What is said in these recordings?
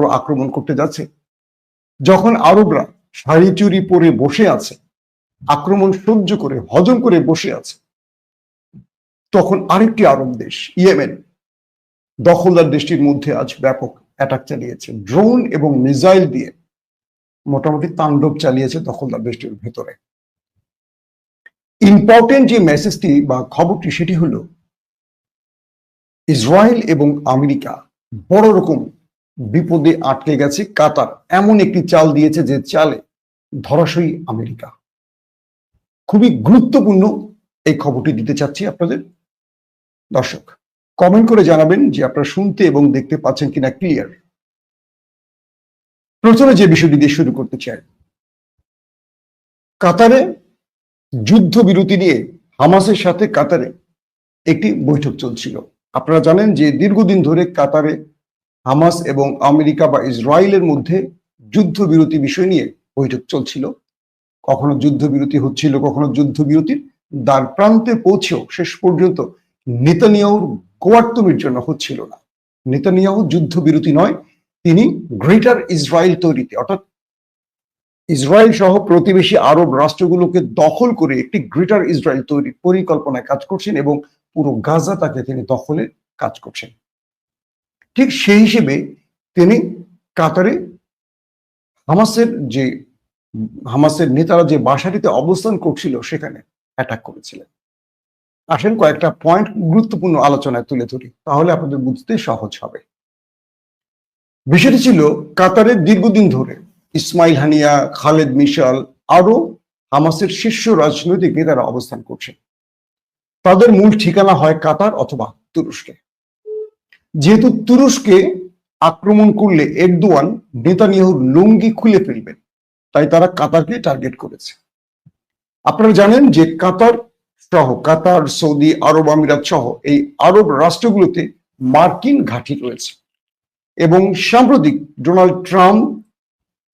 বড় আক্রমণ করতে যাচ্ছে। যখন আরবরা শাড়ি চুরি পরে বসে আছে, আক্রমণ সহ্য করে, হজম করে বসে আছে, তখন আরেকটি আরব দেশ, ইয়েমেন, দখলদার দেশটির মধ্যে আজ ব্যাপক অ্যাটাক চালিয়েছে। ড্রোন এবং মিসাইল দিয়ে মোটামুটি তাণ্ডব চালিয়েছে দখলদার দেশটির ভেতরে। ইম্পর্টেন্ট যে মেসেজটি বা খবরটি সেটি হলো, ইসরায়েল এবং আমেরিকা বড় রকম বিপদে আটকে গেছে কাতার। এমন একটি চাল দিয়েছে যে চালে ধরাশয়ী আমেরিকা। খুবই গুরুত্বপূর্ণ এই খবরটি দিতে চাচ্ছি আপনাদের। দর্শক কমেন্ট করে জানাবেন যে আপনারা শুনতে এবং দেখতে পাচ্ছেন কিনা ক্লিয়ার প্রথমে যে বিষয়টি দিয়ে শুরু করতে চাই। কাতারে যুদ্ধ বিরতি নিয়ে হামাসের সাথে কাতারে একটি বৈঠক চলছিল। আপনারা জানেন যে দীর্ঘদিন ধরে কাতারে হামাস এবং আমেরিকা বা ইসরায়েলের মধ্যে যুদ্ধবিরতি বিষয় নিয়ে বৈঠক চলছিল। কখনো যুদ্ধবিরতি হচ্ছিল, কখনো যুদ্ধবিরতির দ্বার প্রান্তে পৌঁছেও শেষ পর্যন্ত নেতানিয়াহুর গোয়ার্তমির জন্য হচ্ছিল না। নেতানিয়াহু যুদ্ধবিরতি নয়, তিনি গ্রেটার ইসরায়েল তৈরিতে, অর্থাৎ ইসরায়েল সহ প্রতিবেশী আরব রাষ্ট্রগুলোকে দখল করে একটি গ্রেটার ইসরায়েল তৈরির পরিকল্পনায় কাজ করছেন এবং পুরো গাজা তাকে তিনি দখলে কাজ করছেন। ঠিক সেই হিসেবে তিনি কাতারে হামাসের যে, হামাসের নেতারা যে বাসাটিতে অবস্থান করছিল সেখানে অ্যাটাক করেছিলেন। আসেন কয়েকটা পয়েন্ট গুরুত্বপূর্ণ আলোচনায় তুলে ধরি, তাহলে আপনাদের বুঝতে সহজ হবে। বিষয়টি ছিল কাতারের দীর্ঘদিন ধরে ইসমাইল হানিয়া, খালেদ মিশাল আরও হামাসের শীর্ষ রাজনৈতিক নেতারা অবস্থান করছেন। তাদের মূল ঠিকানা হয় কাতার অথবা তুরস্কে। যেহেতু তুরস্কে আক্রমণ করলে এরদোয়ান নেতানিয়াহুর লুঙ্গি খুলে ফেলবেন, তাই তারা কাতারকে টার্গেট করেছে। আপনারা জানেন যে কাতার সহ, কাতার, সৌদি আরব আমিরাত সহ এই আরব রাষ্ট্রগুলোতে মার্কিন ঘাঁটি রয়েছে এবং সাম্প্রতিক ডোনাল্ড ট্রাম্প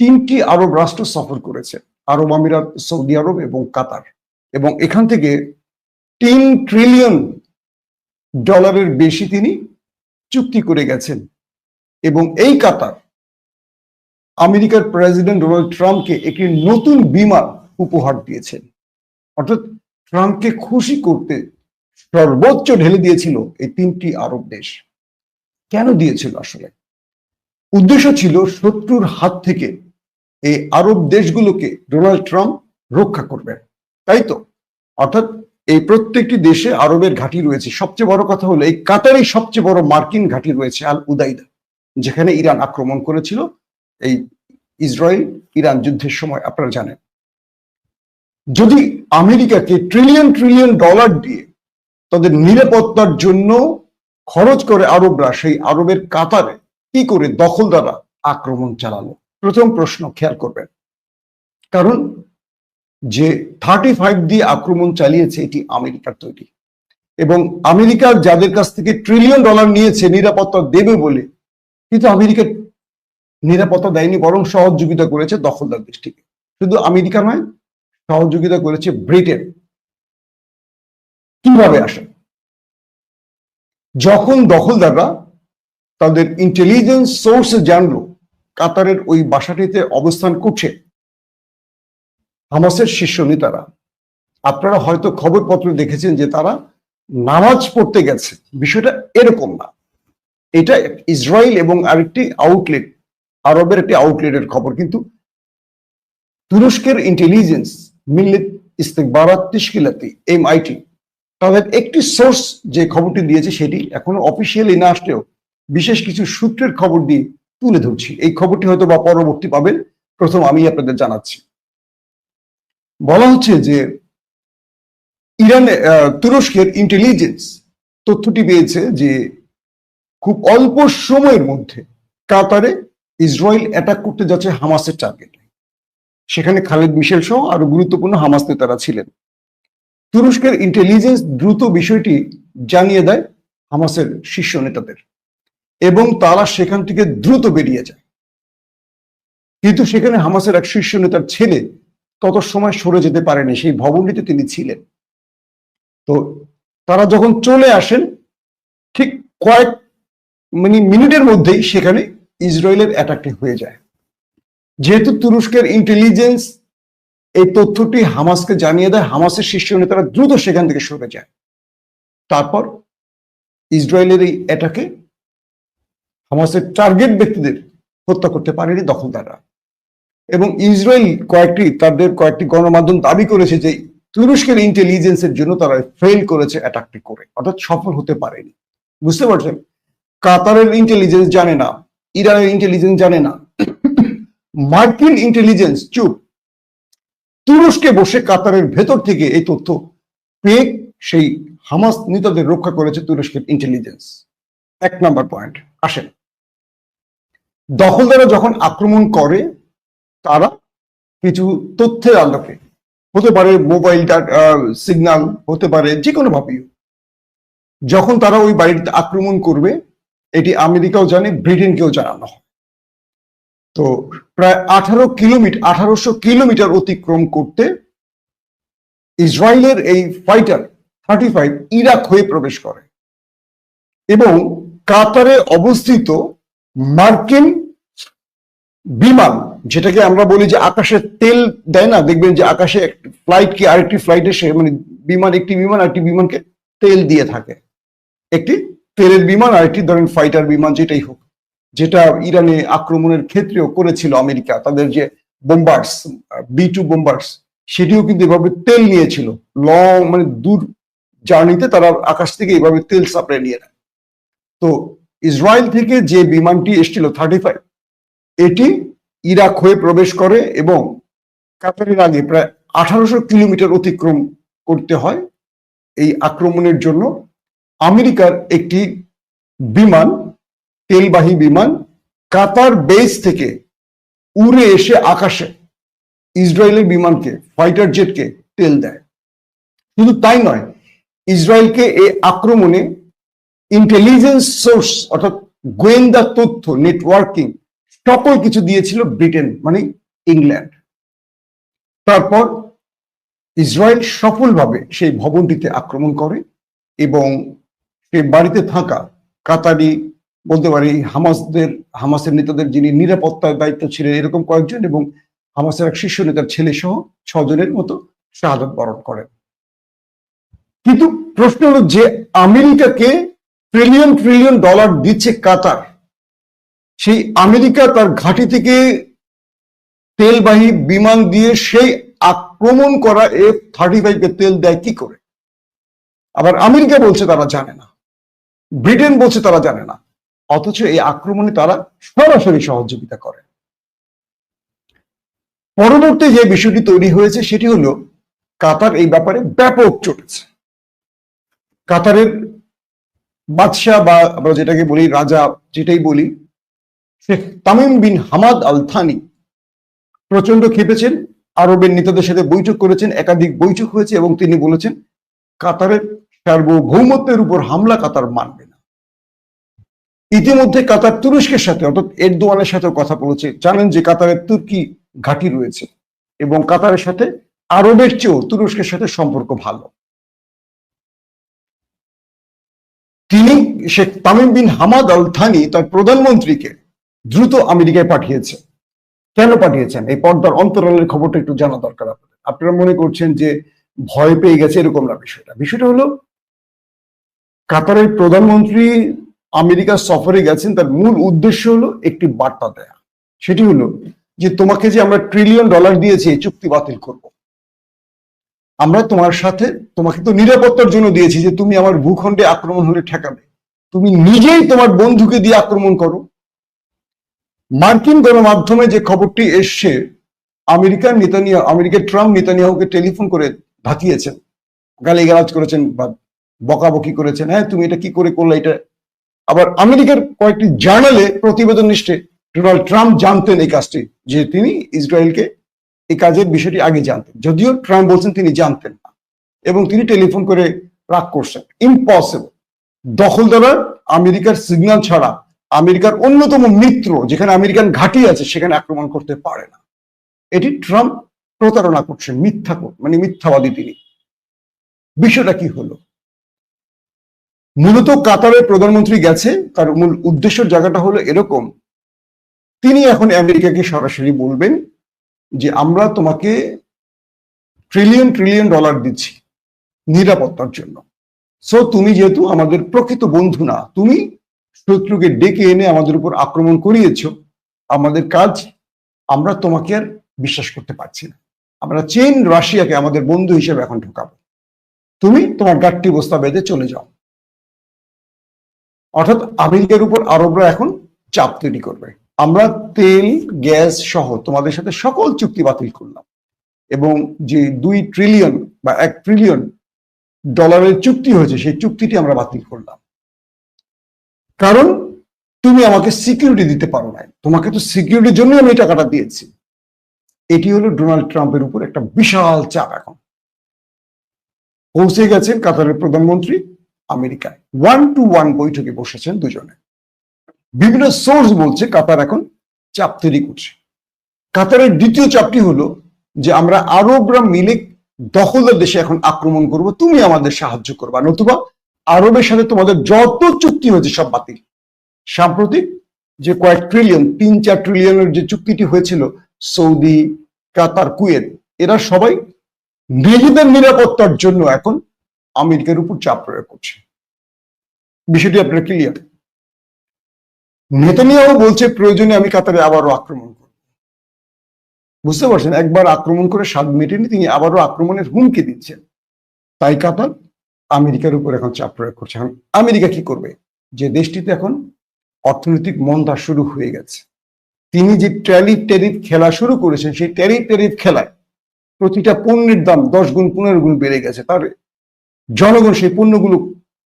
তিনটি আরব রাষ্ট্র সফর করেছে, আরব আমিরাত, সৌদি আরব এবং কাতার। এবং এখান থেকে তিন ট্রিলিয়ন ডলারের বেশি তিনি চুক্তি করে গেছেন। এবং এই কাতার আমেরিকার প্রেসিডেন্ট ডোনাল্ড ট্রাম্পকে একটি নতুন বিমান উপহার দিয়েছেন। অর্থাৎ ট্রাম্পকে খুশি করতে সর্বোচ্চ ঢেলে দিয়েছিল এই তিনটি আরব দেশ। কেন দিয়েছিল আসলে? উদ্দেশ্য ছিল শত্রুর হাত থেকে এই আরব দেশগুলোকে ডোনাল্ড ট্রাম্প রক্ষা করবেন। তাই তো? অর্থাৎ এই প্রত্যেকটি দেশে আরবের ঘাঁটি রয়েছে। সবচেয়ে বড় কথা হলো, এই কাতারেই সবচেয়ে বড় মার্কিন ঘাঁটি রয়েছে, আল উদাইদা, যেখানে ইরান আক্রমণ করেছিল। এই ইসরায়েল ইরান যুদ্ধের সময়, আপনারা জানেন। যদি আমেরিকাকে ট্রিলিয়ন ট্রিলিয়ন ডলার দিয়ে তাদের নিরাপত্তার জন্য খরচ করে আরবরা, সেই আরবের কাতারে কি করে দখল দ্বারা আক্রমণ চালালো? প্রথম প্রশ্ন, খেয়াল করবেন। কারণ যে থার্টি ফাইভ দিয়ে আক্রমণ চালিয়েছে, এটি আমেরিকার তৈরি। এবং আমেরিকা যাদের কাছ থেকে ট্রিলিয়ন ডলার নিয়েছে, নিরাপত্তা দেবে বলে, কিন্তু আমেরিকা নিরাপত্তা দেয়নি, বরং সহযোগিতা করেছে দখলদার দেশটিকে শুধু আমেরিকা নয়, সহযোগিতা করেছে ব্রিটেন। কীভাবে আসে? যখন দখলদাররা তাদের ইন্টেলিজেন্স সোর্স জানলো, কাতারের ওই বাসাটিতে অবস্থান করছে হামাসের শীর্ষ নেতারা। আপনারা হয়তো খবরপত্র দেখেছেন যে তারা নামাজ পড়তে গেছে। বিষয়টা এরকম না। এটা ইসরায়েল এবং আরেকটি আউটলেট আরবের একটি আউটলেটের খবর। কিন্তু তুরস্কের ইন্টেলিজেন্স মিল্লিত ইস্তেকবারাত এম আইটি তাদের একটি সোর্স যে খবরটি দিয়েছে সেটি এখনও অফিসিয়ালি না আসলেও বিশেষ কিছু সূত্রের খবর দিয়ে তুলে ধরছি। এই খবরটি হয়তো বা পরবর্তী পাবেন। প্রথম আমি আপনাদের জানাচ্ছি। বলা হচ্ছে যে ইরানে তুরস্কের ইন্টেলিজেন্স তথ্যটি পেয়েছে যে খুব অল্প সময়ের মধ্যে কাতারে ইসরায়েল অ্যাটাক করতে যাচ্ছে হামাসের টার্গেটে সেখানে খালেদ মিশেল সহ আরও গুরুত্বপূর্ণ হামাস নেতারা ছিলেন। তুরস্কের ইন্টেলিজেন্স দ্রুত বিষয়টি জানিয়ে দেয় হামাসের শীর্ষ নেতাদের এবং তারা সেখান থেকে দ্রুত বেরিয়ে যায়। কিন্তু সেখানে হামাসের এক শীর্ষ নেতার ছেলে তত সময় সরে যেতে পারেনি, সেই ভবনটিতে তিনি ছিলেন। তো তারা যখন চলে আসেন, ঠিক কয়েক মানে মিনিটের মধ্যেই সেখানে ইসরায়েলের অ্যাটাকটি হয়ে যায়। যেহেতু তুরস্কের ইন্টেলিজেন্স এই তথ্যটি হামাসকে জানিয়ে দেয়, হামাসের শীর্ষ নেতারা দ্রুত সেখান থেকে সরে যায়। তারপর ইসরায়েলের এই অ্যাটাকে হামাসের টার্গেট ব্যক্তিদের হত্যা করতে পারেনি দখলদাররা। এবং ইসরায়েল কয়েকটি, তাদের কয়েকটি গণমাধ্যম দাবি করেছে যে তুরস্কের ইন্টেলিজেন্সের জন্য তারা ফেল করেছে অ্যাটাকটি করে, অর্থাৎ সফল হতে পারেনি। বুঝতে পারছেন? কাতারের ইন্টেলিজেন্স জানে না, ইরানের ইন্টেলিজেন্স জানে না। মার্কিন ইন্টেলিজেন্স চুপ। তুরস্কে বসে কাতারের ভেতর থেকে এই তথ্য পেয়ে সেই হামাস নেতাদের রক্ষা করেছে তুরস্কের ইন্টেলিজেন্স এক নাম্বার পয়েন্ট আসেন। দখলদারা যখন আক্রমণ করে তারা কিছু তথ্যের আলোকে হতে পারে মোবাইল সিগন্যাল হতে পারে যে কোনো ভাবেই যখন তারা ওই বাড়িতে আক্রমণ করবে, এটি আমেরিকাও জানে, ব্রিটেনকেও জানানো হয়। তো প্রায় আঠারো কিলোমিটার আঠারোশো কিলোমিটার অতিক্রম করতে ইসরায়েলের এই ফাইটার থার্টি ফাইভ ইরাক হয়ে প্রবেশ করে। এবং কাতারে অবস্থিত মার্কিন বিমান, যেটাকে আমরা বলি যে আকাশে তেল দেয় না, দেখবেন যে আকাশে ফ্লাইট কি আরেকটি ফ্লাইট এসে মানে বিমান, একটি বিমান, আরেকটি বিমানকে তেল দিয়ে থাকে। একটি তেলের বিমান, আরেকটি ধরেন ফাইটার বিমান, যেটাই হোক, যেটা ইরানে আক্রমণের ক্ষেত্রেও করেছিল আমেরিকা, তাদের যে বোম্বার্স বি টু বোম্বার্স সেটিও কিন্তু এভাবে তেল নিয়েছিল। লং মানে দূর জার্নিতে তারা আকাশ থেকে এভাবে তেল সাপ্লাই নিয়ে নেয়। তো ইসরায়েল থেকে যে বিমানটি এসেছিল থার্টি ফাইভ এটি ইরাক হয়ে প্রবেশ করে এবং কাতারের আগে প্রায় আঠারোশো কিলোমিটার অতিক্রম করতে হয় এই আক্রমণের জন্য। আমেরিকার একটি বিমান, তেলবাহী বিমান, কাতার বেস থেকে উড়ে এসে আকাশে ইসরায়েলের বিমানকে, ফাইটার জেটকে তেল দেয়। শুধু তাই নয়, ইসরায়েলকে এই আক্রমণে ইন্টেলিজেন্স সোর্স অর্থাৎ গোয়েন্দা তথ্য নেটওয়ার্কিং সকল কিছু দিয়েছিল ব্রিটেন মানে ইংল্যান্ড। তারপর ইসরায়েল সফলভাবে সেই ভবনটিতে আক্রমণ করে এবং সেই বাড়িতে থাকা কাতারি, বলতে পারি, হামাসদের, হামাসের নেতাদের যিনি নিরাপত্তার দায়িত্ব ছিলেন, এরকম কয়েকজন এবং হামাসের এক শীর্ষ নেতার ছেলে সহ ছজনের মতো শাহাদত বরণ করেন। কিন্তু প্রশ্ন হলো যে আমেরিকাকে ট্রিলিয়ন ট্রিলিয়ন ডলার দিচ্ছে কাতার। সেই আমেরিকা তার ঘাঁটি থেকে তেলবাহী বিমান দিয়ে সেই আক্রমণ করা এফ থার্টি ফাইভকে তেল দেয় কি করে? আবার আমেরিকা বলছে তারা জানে না। ব্রিটেন বলছে তারা জানে না। অথচ এই আক্রমণে তারা সরাসরি সহযোগিতা করে। পরবর্তী যে বিষয়টি তৈরি হয়েছে সেটি হলো কাতার এই ব্যাপারে ব্যাপক চটেছে। কাতারের বাদশাহ বা আমরা যেটাকে বলি রাজা যেটাই বলি Sheikh Tamim bin Hamad Al Thani প্রচণ্ড খেপেছেন, আরবের নেতাদের সাথে বৈঠক করেছেন, একাধিক বৈঠক হয়েছে এবং তিনি বলেছেন, কাতারের সার্বভৌমত্বের উপর হামলা কাতার মানবে না। ইতিমধ্যে কাতার তুরস্কের সাথে, অর্থাৎ এরদোয়ানের সাথে কথা বলেছে। জানেন যে কাতারের তুর্কি ঘাঁটি রয়েছে এবং কাতারের সাথে আরবের চেয়েও তুরস্কের সাথে সম্পর্ক ভালো। তিনি Sheikh Tamim bin Hamad Al Thani তার প্রধানমন্ত্রীকে দ্রুত আমেরিকায় পাঠিয়েছে। কেন পাঠিয়েছেন? এই পর্দার অন্তরালের খবরটা একটু জানা দরকার আপনাদের। আপনারা মনে করছেন যে ভয় পেয়ে গেছে এরকম না বিষয়টা। বিষয়টা হলো, কাতারের প্রধানমন্ত্রী আমেরিকা সফরে গেছেন, তার মূল উদ্দেশ্য হলো একটি বার্তা দেয়া। সেটি হলো যে তোমাকে যে আমরা ট্রিলিয়ন ডলার দিয়েছি, এই চুক্তি বাতিল করব। আমরা তোমার সাথে, তোমাকে তো নিরাপত্তার জন্য দিয়েছি যে তুমি আমার ভূখণ্ডে আক্রমণ হলে ঠেকাবে। তুমি নিজেই তোমার বন্ধুকে দিয়ে আক্রমণ করো। মার্কিন গণমাধ্যমে যে খবরটি এসছে, আমেরিকার নেতানিয়া, আমেরিকার ট্রাম্প নেতানিয়াহুকে টেলিফোন করে ধাকিয়েছেন গালিগালাজ করেছেন বা বকাবকি করেছেন। হ্যাঁ তুমি এটা কি করে করলে এটা? আবার আমেরিকার কয়েকটি জার্নালে প্রতিবেদন নিষ্ঠে ডোনাল্ড ট্রাম্প জানতেন এই কাজটি, যে তিনি ইসরায়েলকে এই কাজের বিষয়টি আগে জানতেন। যদিও ট্রাম্প বলছেন তিনি জানতেন না। এবং তিনি টেলিফোন করে রাগ করছেন। ইম্পসিবল। দখলদার আমেরিকার সিগন্যাল ছাড়া আমেরিকার অন্যতম মিত্র, যেখানে আমেরিকান ঘাঁটি আছে, সেখানে আক্রমণ করতে পারে না। এটি ট্রাম্প প্রতারণা করছেন মিথ্যা মানে মিথ্যাবাদী তিনি। বিষয়টা কি হলো? মূলত কাতারের প্রধানমন্ত্রী গেছে, তার মূল উদ্দেশ্যের জায়গাটা হলো এরকম। তিনি এখন আমেরিকাকে সরাসরি বলবেন যে, আমরা তোমাকে ট্রিলিয়ন ট্রিলিয়ন ডলার দিচ্ছি নিরাপত্তার জন্য। সো তুমি যেহেতু আমাদের প্রকৃত বন্ধু না, তুমি শত্রুকে ডেকে এনে আমাদের উপর আক্রমণ করিয়েছ, আমাদের কাজ, আমরা তোমাকে আর বিশ্বাস করতে পারছি না। আমরা চীন রাশিয়াকে আমাদের বন্ধু হিসেবে এখন ঢোকাবো। তুমি তোমার গাঠটি বস্তা বেঁধে চলে যাও। অর্থাৎ আমেরিকার উপর আরবরা এখন চাপ তৈরি করবে। আমরা তেল, গ্যাস সহ তোমাদের সাথে সকল চুক্তি বাতিল করলাম এবং যে দুই ট্রিলিয়ন বা এক ট্রিলিয়ন ডলারের চুক্তি হয়েছে, সেই চুক্তিটি আমরা বাতিল করলাম। কারণ তুমি আমাকে সিকিউরিটি দিতে পারো নাই। তোমাকে তো সিকিউরিটির জন্য আমি এই টাকাটা দিয়েছি। এটি হলো ডোনাল্ড ট্রাম্পের উপর একটা বিশাল চাপ এখন। পৌঁছে গেছেন কাতারের প্রধানমন্ত্রী আমেরিকায়। ওয়ান টু ওয়ান বৈঠকে বসেছেন দুজনে। বিভিন্ন সোর্স বলছে কাতার এখন চাপ তৈরি করছে। কাতারের দ্বিতীয় চাপটি হলো যে আমরা আরবরা মিলে দখলদার দেশে এখন আক্রমণ করব, তুমি আমাদের সাহায্য করবা, নতুবা আরবের সাথে তোমাদের যত চুক্তি হয়েছে সব বাতিল। সাম্প্রতিক যে কয়েক ট্রিলিয়ন তিন চার ট্রিলিয়নের যে চুক্তিটি হয়েছিল, সৌদি, কাতার, কুয়েত, এরা সবাই নিজেদের নিরাপত্তার জন্য এখন আমেরিকার উপর চাপ প্রয়োগ করছে। বিষয়টি আপনারা ক্লিয়ার নেতানিয়াহু বলছে, প্রয়োজনে আমি কাতারে আবারও আক্রমণ করব। বুঝতে পারছেন? একবার আক্রমণ করে স্বাদ মেটেনি তিনি আবারও আক্রমণের হুমকি দিচ্ছেন। তাই কাতার আমেরিকার উপর এখন চাপ প্রয়োগ করছে। এখন আমেরিকা কি করবে? যে দেশটিতে এখন অর্থনৈতিক মন্দা শুরু হয়ে গেছে। তিনি যে ট্যারিফ ট্যারিফ খেলা শুরু করেছেন, সেই ট্যারিফ ট্যারিফ খেলায় প্রতিটা পণ্যের দাম দশ গুণ, পনেরো গুণ বেড়ে গেছে। তার জনগণ সেই পণ্যগুলো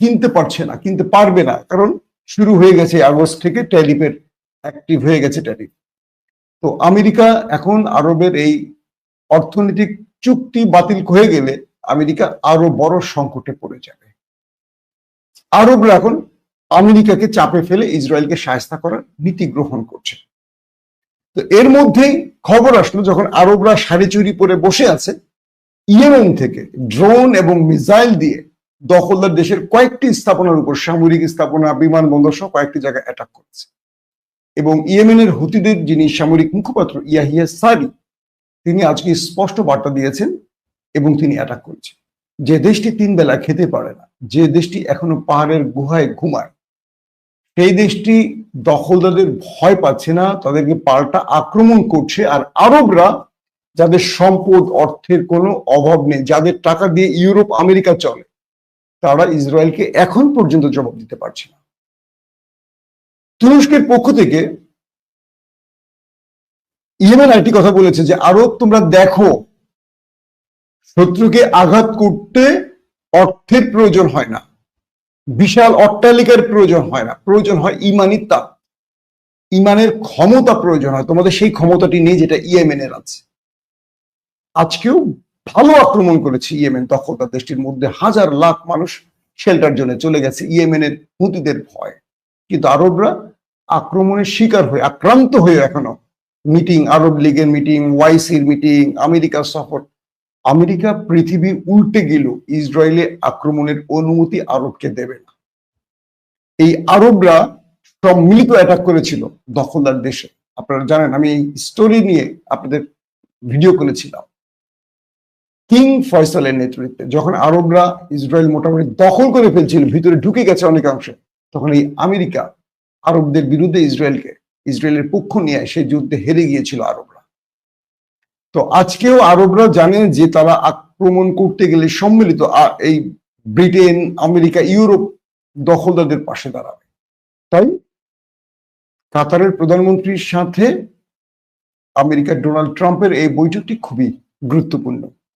কিনতে পারছে না, কিনতে পারবে না। কারণ শুরু হয়ে গেছে আগস্ট থেকে ট্যারিফের অ্যাক্টিভ হয়ে গেছে ট্যারিফ তো আমেরিকা এখন আরবের এই অর্থনৈতিক চুক্তি বাতিল হয়ে গেলে আমেরিকা আরও বড় সংকটে পড়ে যাবে। আরবরা এখন আমেরিকাকে চাপে ফেলে ইসরায়েলকে সায়স্তা করার নীতি গ্রহণ করছে। তো এর মধ্যেই খবর আসলো যখন আরবরা শাড়ি চুরি পরে বসে আছে, ইয়েমেন থেকে ড্রোন এবং মিসাইল দিয়ে দখলদার দেশের কয়েকটি স্থাপনার উপর সামরিক স্থাপনা, বিমানবন্দর সহ কয়েকটি জায়গায় অ্যাটাক করেছে। এবং ইয়েমেনের হুতিদের যিনি সামরিক মুখপাত্র ইয়াহিয়া সারি, তিনি আজকে স্পষ্ট বার্তা দিয়েছেন এবং তিনি অ্যাটাক করেছেন। যে দেশটি তিন বেলা খেতে পারে না, যে দেশটি এখনও পাহাড়ের গুহায় ঘুমায়, সেই দেশটি দখলদারদের ভয় পাচ্ছে না, তাদেরকে পাল্টা আক্রমণ করছে আর আরবরা যাদের সম্পদ, অর্থের কোনো অভাব নেই, যাদের টাকা দিয়ে ইউরোপ, আমেরিকা চলে, তারা ইসরায়েলকে এখন পর্যন্ত জবাব দিতে পারছে না। তুরস্কের পক্ষ থেকে ইয়েমেন আরেকটি কথা বলেছে যে, আরব তোমরা দেখো শত্রুকে আঘাত করতে অর্থের প্রয়োজন হয় না। বিশাল অট্টালিকার প্রয়োজন হয় না। প্রয়োজন হয় ইমানি তাপ। ইমানের ক্ষমতা প্রয়োজন হয়। তোমাদের সেই ক্ষমতাটি নেই যেটা ইয়েমেনের আছে। আজকেও ভালো আক্রমণ করেছে ইয়েমেন দখলদার দেশটির মধ্যে। হাজার লাখ মানুষ শেল্টার জন্য চলে গেছে ইয়েমেনের হুতিদের ভয়। কিন্তু আরবরা আক্রমণের শিকার হয়ে, আক্রান্ত হয়ে এখনও। মিটিং, আরব লীগের মিটিং, ওয়াইসির মিটিং, আমেরিকার সফর আমেরিকা পৃথিবী উল্টে গেল ইসরায়েলে আক্রমণের অনুমতি আরবকে দেবে না। এই আরবরা সব মিলিত অ্যাটাক করেছিল দখলদার দেশে। আপনারা জানেন, আমি এই স্টোরি নিয়ে আপনাদের ভিডিও করেছিলাম। কিং ফয়সালের নেতৃত্বে যখন আরবরা ইসরায়েল মোটামুটি দখল করে ফেলছিল, ভিতরে ঢুকে গেছে অনেকাংশে, তখন এই আমেরিকা আরবদের বিরুদ্ধে ইসরায়েলকে, ইসরায়েলের পক্ষ নিয়ে সেই যুদ্ধে হেরে গিয়েছিল আরবরা। তো আজকেও আরবরা জানে যে তারা আক্রমণ করতে গেলে সম্মিলিত এই ব্রিটেন, আমেরিকা, ইউরোপ দখলদারদের পাশে দাঁড়াবে। তাই কাতারের প্রধানমন্ত্রীর সাথে আমেরিকার ডোনাল্ড ট্রাম্পের এই বৈঠকটি খুবই গুরুত্বপূর্ণ।